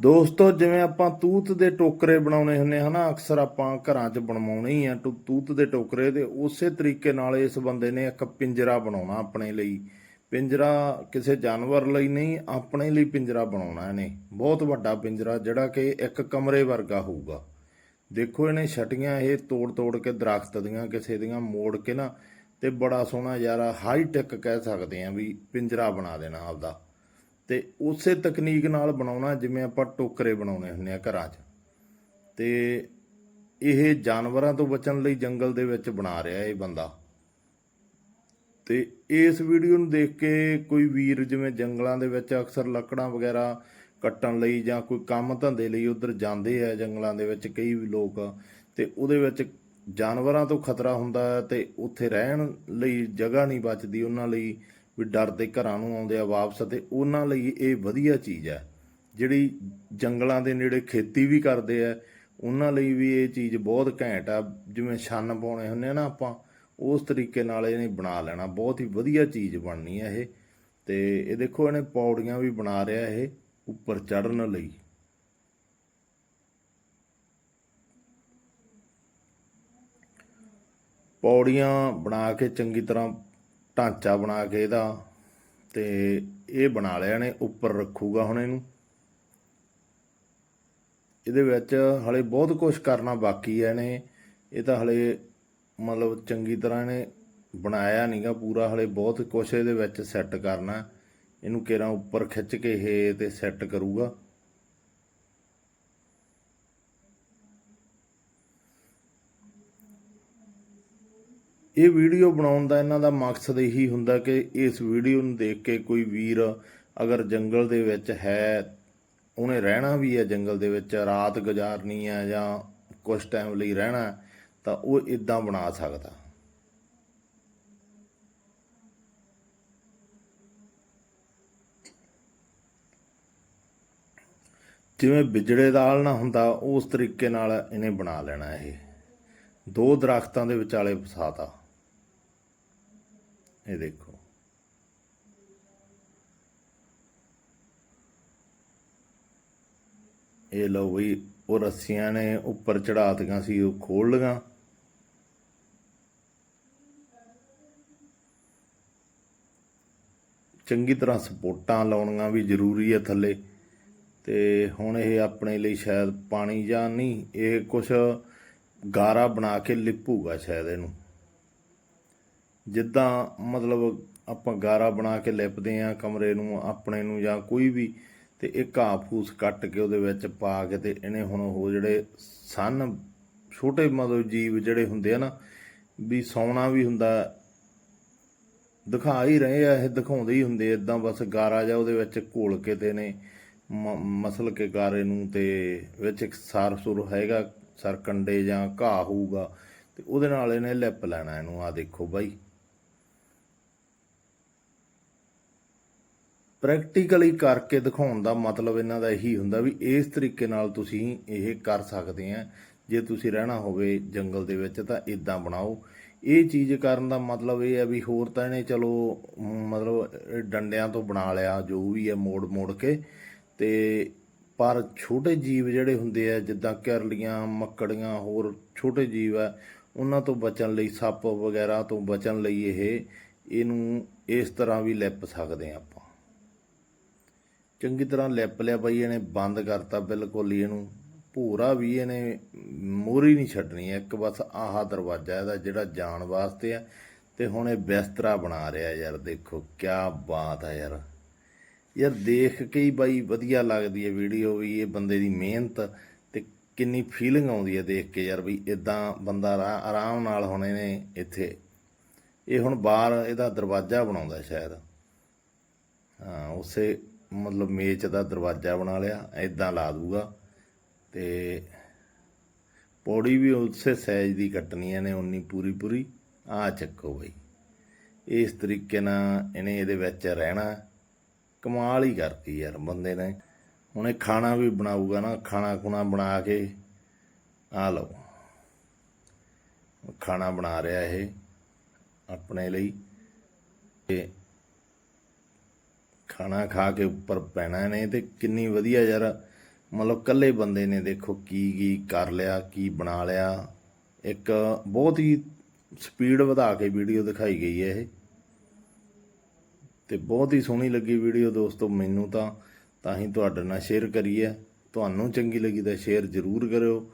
ਦੋਸਤੋ, ਜਿਵੇਂ ਆਪਾਂ ਤੂਤ ਦੇ ਟੋਕਰੇ ਬਣਾਉਣੇ ਹੁੰਦੇ ਹਨਾ ਅਕਸਰ ਆਪਾਂ ਘਰਾਂ 'ਚ ਬਣਵਾਉਣੇ ਹੀ ਆ ਟੂ- ਤੂਤ ਦੇ ਟੋਕਰੇ ਤੇ ਉਸੇ ਤਰੀਕੇ ਨਾਲ ਇਸ ਬੰਦੇ ਨੇ ਇੱਕ ਪਿੰਜਰਾ ਬਣਾਉਣਾ ਆਪਣੇ ਲਈ। ਪਿੰਜਰਾ ਕਿਸੇ ਜਾਨਵਰ ਲਈ ਨਹੀਂ, ਆਪਣੇ ਲਈ ਪਿੰਜਰਾ ਬਣਾਉਣਾ ਇਹਨੇ। ਬਹੁਤ ਵੱਡਾ ਪਿੰਜਰਾ, ਜਿਹੜਾ ਕਿ ਇੱਕ ਕਮਰੇ ਵਰਗਾ ਹੋਊਗਾ। ਦੇਖੋ ਇਹਨੇ ਛਟੀਆਂ ਇਹ ਤੋੜ ਤੋੜ ਕੇ ਦਰਖਤ ਦੀਆਂ, ਕਿਸੇ ਦੀਆਂ ਮੋੜ ਕੇ ਨਾ, ਤੇ ਬੜਾ ਸੋਹਣਾ ਯਾਰਾ ਹਾਈ ਟੈਕ ਕਹਿ ਸਕਦੇ ਆ ਵੀ ਪਿੰਜਰਾ ਬਣਾ ਦੇਣਾ ਆਪਦਾ। ਤੇ ਉਸੇ ਤਕਨੀਕ ਨਾਲ ਬਣਾਉਣਾ ਜਿਵੇਂ ਆਪਾਂ ਟੋਕਰੇ ਬਣਾਉਣੇ ਹੁੰਦੇ ਆ ਘਰਾਂ 'ਚ। ਤੇ ਇਹ ਜਾਨਵਰਾਂ ਤੋਂ ਬਚਣ ਲਈ ਜੰਗਲ ਦੇ ਵਿੱਚ ਬਣਾ ਰਿਹਾ ਇਹ ਬੰਦਾ। ਤੇ ਇਸ ਵੀਡੀਓ ਨੂੰ ਦੇਖ ਕੇ ਕੋਈ ਵੀਰ ਜਿਵੇਂ ਜੰਗਲਾਂ ਦੇ ਵਿੱਚ ਅਕਸਰ ਲੱਕੜਾਂ ਵਗੈਰਾ ਕੱਟਣ ਲਈ ਜਾਂ ਕੋਈ ਕੰਮ ਧੰਦੇ ਲਈ ਉਧਰ ਜਾਂਦੇ ਆ ਜੰਗਲਾਂ ਦੇ ਵਿੱਚ ਕਈ ਵੀ ਲੋਕ, ਤੇ ਉਹਦੇ ਵਿੱਚ ਜਾਨਵਰਾਂ ਤੋਂ ਖਤਰਾ ਹੁੰਦਾ ਹੈ ਤੇ ਉੱਥੇ ਰਹਿਣ ਲਈ ਜਗ੍ਹਾ ਨਹੀਂ ਬਚਦੀ, ਉਹਨਾਂ ਲਈ ਵੀ ਡਰਦੇ ਘਰਾਂ ਨੂੰ ਆਉਂਦੇ ਆ ਵਾਪਸ ਤੇ ਉਹਨਾਂ ਲਈ ਇਹ ਵਧੀਆ ਚੀਜ਼ ਹੈ ਜਿਹੜੀ ਜੰਗਲਾਂ ਦੇ ਨੇੜੇ ਖੇਤੀ ਵੀ ਕਰਦੇ ਆ, ਉਹਨਾਂ ਲਈ ਵੀ ਇਹ ਚੀਜ਼ ਬਹੁਤ ਘੈਂਟ ਆ। ਜਿਵੇਂ ਛੰਨ ਪਾਉਣੇ ਹੁੰਦੇ ਆ ਨਾ ਆਪਾਂ, ਉਸ ਤਰੀਕੇ ਨਾਲ ਇਹਨੇ ਬਣਾ ਲੈਣਾ। ਬਹੁਤ ਹੀ ਵਧੀਆ ਚੀਜ਼ ਬਣਨੀ ਹੈ ਇਹ। ਤੇ ਇਹ ਦੇਖੋ, ਇਹਨੇ ਪੌੜੀਆਂ ਵੀ ਬਣਾ ਰਿਹਾ ਇਹ ਉੱਪਰ ਚੜਨ ਲਈ। ਪੌੜੀਆਂ ਬਣਾ ਕੇ ਚੰਗੀ ਤਰ੍ਹਾਂ ਢਾਂਚਾ ਬਣਾ ਕੇ ਇਹਦਾ ਤੇ ਇਹ ਬਣਾ ਲਿਆ ਨੇ, ਉੱਪਰ ਰੱਖੂਗਾ ਹੁਣ ਇਹਨੂੰ। ਇਹਦੇ ਵਿੱਚ ਹਲੇ ਬਹੁਤ ਕੁਝ ਕਰਨਾ ਬਾਕੀ ਹੈ ਨੇ ਇਹ ਤਾਂ ਹਲੇ ਮਤਲਬ ਚੰਗੀ ਤਰ੍ਹਾਂ ਇਹਨੇ ਬਣਾਇਆ ਨਹੀਂਗਾ ਪੂਰਾ, ਹਲੇ ਬਹੁਤ ਕੁਝ ਇਹਦੇ ਵਿੱਚ ਸੈੱਟ ਕਰਨਾ। ਇਹਨੂੰ ਕੇਰਾਂ ਉੱਪਰ ਖਿੱਚ ਕੇ ਇਹ ਤੇ ਸੈੱਟ ਕਰੂਗਾ। ਇਹ ਵੀਡੀਓ ਬਣਾਉਣ ਦਾ ਇਹਨਾਂ ਦਾ ਮਕਸਦ ਇਹੀ ਹੁੰਦਾ ਕਿ ਇਸ ਵੀਡੀਓ ਨੂੰ ਦੇਖ ਕੇ ਕੋਈ ਵੀਰ ਅਗਰ ਜੰਗਲ ਦੇ ਵਿੱਚ ਹੈ, ਉਹਨੇ ਰਹਿਣਾ ਵੀ ਹੈ ਜੰਗਲ ਦੇ ਵਿੱਚ, ਰਾਤ ਗੁਜ਼ਾਰਨੀ ਹੈ ਜਾਂ ਕੁਝ ਟਾਈਮ ਲਈ ਰਹਿਣਾ ਤਾਂ ਉਹ ਇਦਾਂ ਬਣਾ ਸਕਦਾ। ਜਿਵੇਂ ਬਿਜੜੇ ਦਾ ਆਲਣਾ ਹੁੰਦਾ, ਉਸ ਤਰੀਕੇ ਨਾਲ ਇਹਨੇ ਬਣਾ ਲੈਣਾ ਇਹ। ਦੋ ਦਰਖਤਾਂ ਦੇ ਵਿਚਾਲੇ ਫਸਾਤਾ। ਇਹ ਦੇਖੋ। ਇਹ ਲਓ ਬਈ, ਉਹ ਰੱਸੀਆਂ ਨੇ ਉੱਪਰ ਚੜਾਤੀਆਂ ਸੀ, ਉਹ ਖੋਲ ਲਗਾ ਚੰਗੀ ਤਰ੍ਹਾਂ ਸਪੋਰਟਾਂ ਲਾਉਣੀਆਂ ਵੀ ਜ਼ਰੂਰੀ ਹੈ ਥੱਲੇ। ਤੇ ਹੁਣ ਇਹ ਆਪਣੇ ਲਈ ਸ਼ਾਇਦ ਪਾਣੀ ਜਾਂ ਨਹੀਂ, ਇਹ ਕੁਛ ਗਾਰਾ ਬਣਾ ਕੇ ਲਿਪੂਗਾ ਸ਼ਾਇਦ ਇਹਨੂੰ। ਜਿੱਦਾਂ ਮਤਲਬ ਆਪਾਂ ਗਾਰਾ ਬਣਾ ਕੇ ਲਿਪਦੇ ਆ ਕਮਰੇ ਨੂੰ, ਆਪਣੇ ਨੂੰ ਜਾਂ ਕੋਈ ਵੀ, ਤੇ ਇਹ ਘਾਹ ਫੂਸ ਕੱਟ ਕੇ ਉਹਦੇ ਵਿੱਚ ਪਾ ਕੇ ਤੇ ਇਹਨੇ ਹੁਣ ਉਹ ਜਿਹੜੇ ਸਨ, ਛੋਟੇ ਮਤਲਬ ਜੀਵ ਜਿਹੜੇ ਹੁੰਦੇ ਆ ਨਾ, ਵੀ ਸੌਣਾ ਵੀ ਹੁੰਦਾ। ਦਿਖਾ ਹੀ ਰਹੇ ਆ, ਇਹ ਦਿਖਾਉਂਦੇ ਹੀ ਹੁੰਦੇ ਇਦਾਂ ਬਸ ਗਾਰਾ ਜਾਂ ਉਹਦੇ ਵਿੱਚ ਘੋਲ ਕੇ ਤੇ ਨੇ ਮ- ਮਸਲ ਕੇ ਗਾਰੇ ਨੂੰ ਤੇ ਵਿੱਚ ਇੱਕ ਸਾਰ ਸੁਰ ਹੈਗਾ, ਸਰਕੰਡੇ ਜਾਂ ਘਾਹ ਹੋਊਗਾ, ਤੇ ਉਹਦੇ ਨਾਲ ਇਹਨੇ ਲਿਪ ਲੈਣਾ ਇਹਨੂੰ ਆ ਦੇਖੋ ਬਾਈ। ਪ੍ਰੈਕਟੀਕਲੀ ਕਰਕੇ ਦਿਖਾਉਣ ਦਾ ਮਤਲਬ ਇਹਨਾਂ ਦਾ ਇਹੀ ਹੁੰਦਾ ਵੀ ਇਸ ਤਰੀਕੇ ਨਾਲ ਤੁਸੀਂ ਇਹ ਕਰ ਸਕਦੇ ਆ। ਜੇ ਤੁਸੀਂ ਰਹਿਣਾ ਹੋਵੇ ਜੰਗਲ ਦੇ ਵਿੱਚ ਤਾਂ ਇਦਾਂ ਬਣਾਓ। ਇਹ ਚੀਜ਼ ਕਰਨ ਦਾ ਮਤਲਬ ਇਹ ਹੈ ਵੀ ਹੋਰ ਤਾਂ ਇਹਨੇ ਚਲੋ, ਮਤਲਬ ਡੰਡਿਆਂ ਤੋਂ ਬਣਾ ਲਿਆ, ਜੋ ਵੀ ਹੈ ਮੋੜ ਮੋੜ ਕੇ। ਤੇ ਪਰ ਛੋਟੇ ਜੀਵ ਜਿਹੜੇ ਹੁੰਦੇ ਆ, ਜਿੱਦਾਂ ਕਿਰਲੀਆਂ, ਮੱਕੜੀਆਂ, ਹੋਰ ਛੋਟੇ ਜੀਵ ਆ, ਉਹਨਾਂ ਤੋਂ ਬਚਣ ਲਈ, ਸੱਪ ਵਗੈਰਾ ਤੋਂ ਬਚਣ ਲਈ ਇਹ, ਇਹਨੂੰ ਇਸ ਤਰ੍ਹਾਂ ਵੀ ਲਿਪ ਸਕਦੇ ਆ ਆਪਾਂ। ਚੰਗੀ ਤਰ੍ਹਾਂ ਲਿਪ ਲਿਆ ਬਈ ਇਹਨੇ ਬੰਦ ਕਰਤਾ ਬਿਲਕੁਲ ਹੀ ਇਹਨੂੰ। ਭੂਰਾ ਵੀ ਇਹਨੇ ਮੋਰੀ ਨਹੀਂ ਛੱਡਣੀ, ਇੱਕ ਬਸ ਆਹਾ ਦਰਵਾਜ਼ਾ ਇਹਦਾ ਜਿਹੜਾ ਜਾਣ ਵਾਸਤੇ ਆ ਤੇ ਹੁਣ ਇਹ ਬਿਸਤਰਾ ਬਣਾ ਰਿਹਾ ਯਾਰ, ਦੇਖੋ ਕੀ ਬਾਤ ਆ ਯਾਰ। ਯਾਰ ਦੇਖ ਕੇ ਹੀ ਬਾਈ ਵਧੀਆ ਲੱਗਦੀ ਹੈ ਵੀਡੀਓ ਵੀ, ਇਹ ਬੰਦੇ ਦੀ ਮਿਹਨਤ ਤੇ ਕਿੰਨੀ ਫੀਲਿੰਗ ਆਉਂਦੀ ਹੈ ਦੇਖ ਕੇ ਯਾਰ ਵੀ ਇਦਾਂ ਬੰਦਾ ਆਰਾ- ਆਰਾਮ ਨਾਲ ਹੁਣ ਇਹਨੇ ਇੱਥੇ, ਇਹ ਹੁਣ ਬਾਹਰ ਇਹਦਾ ਦਰਵਾਜ਼ਾ ਬਣਾਉਂਦਾ ਸ਼ਾਇਦ। ਹਾਂ, ਉਸੇ ਮਤਲਬ ਮੇਚ ਦਾ ਦਰਵਾਜ਼ਾ ਬਣਾ ਲਿਆ ਐਦਾਂ ਲਾ ਦੂਗਾ ਤੇ ਪੌੜੀ ਵੀ ਉਸੇ ਸਾਈਜ਼ ਦੀ ਕੱਟਣੀ ਇਹਨੇ ਉਨੀ ਪੂਰੀ ਪੂਰੀ। ਆ ਚੱਕੋ ਬਈ। ਇਸ ਤਰੀਕੇ ਨਾਲ ਇਹਨੇ ਇਹਦੇ ਵਿੱਚ ਰਹਿਣਾ। ਕਮਾਲ ਹੀ ਕਰਤੀ ਯਾਰ ਬੰਦੇ ਨੇ। ਹੁਣ ਇਹ ਖਾਣਾ ਵੀ ਬਣਾਊਗਾ ਨਾ, ਖਾਣਾ ਖੁਣਾ ਬਣਾ ਕੇ ਆ ਲਓ। ਖਾਣਾ ਬਣਾ ਰਿਹਾ ਇਹ, ਆਪਣੇ ਲਈ। ਤੇ ਖਾਣਾ ਖਾ ਕੇ ਉੱਪਰ ਪੈਣਾ ਨੇ ਤੇ ਕਿੰਨੀ ਵਧੀਆ ਯਾਰ। ਮਤਲਬ ਕੱਲੇ ਬੰਦੇ ਨੇ ਦੇਖੋ ਕੀ ਕੀ ਕਰ ਲਿਆ, ਕੀ ਬਣਾ ਲਿਆ। ਇੱਕ ਬਹੁਤ ਹੀ ਸਪੀਡ ਵਧਾ ਕੇ ਵੀਡੀਓ ਦਿਖਾਈ ਗਈ ਹੈ ਇਹ। ਤੇ ਬਹੁਤ ਹੀ ਸੋਹਣੀ ਲੱਗੀ ਵੀਡੀਓ ਦੋਸਤੋ ਮੈਨੂੰ ਤਾਂ। ਤਾਂ ਹੀ ਤੁਹਾਡੇ ਨਾਲ ਸ਼ੇਅਰ ਕਰੀ ਹੈ ਤੁਹਾਨੂੰ ਚੰਗੀ ਲੱਗੀ ਤਾਂ ਸ਼ੇਅਰ ਜ਼ਰੂਰ ਕਰਿਓ।